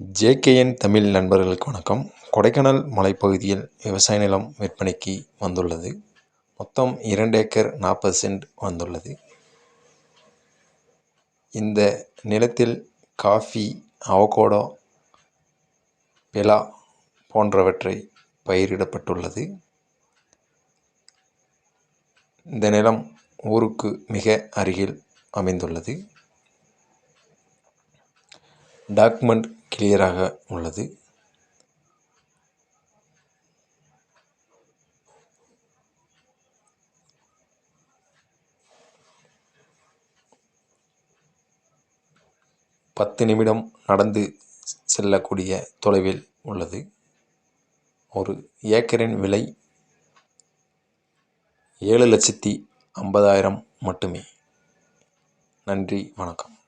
JKN Tamil நண்பர்களுக்கு வணக்கம். கொடைக்கானல் மலைப்பகுதியில் விவசாய நிலம் விற்பனைக்கு வந்துள்ளது. மொத்தம் இரண்டு ஏக்கர் நாற்பது சென்ட் வந்துள்ளது. இந்த நிலத்தில் காஃபி அவகோடோ பிலா போன்றவற்றை பயிரிடப்பட்டுள்ளது. இந்த நிலம் ஊருக்கு மிக அருகில் அமைந்துள்ளது. டாக்குமெண்ட் கிளியராக உள்ளது. பத்து நிமிடம் நடந்து செல்லக்கூடிய தொலைவில் உள்ளது. ஒரு ஏக்கரின் விலை ஏழு லட்சத்தி ஐம்பதாயிரம் மட்டுமே. நன்றி வணக்கம்.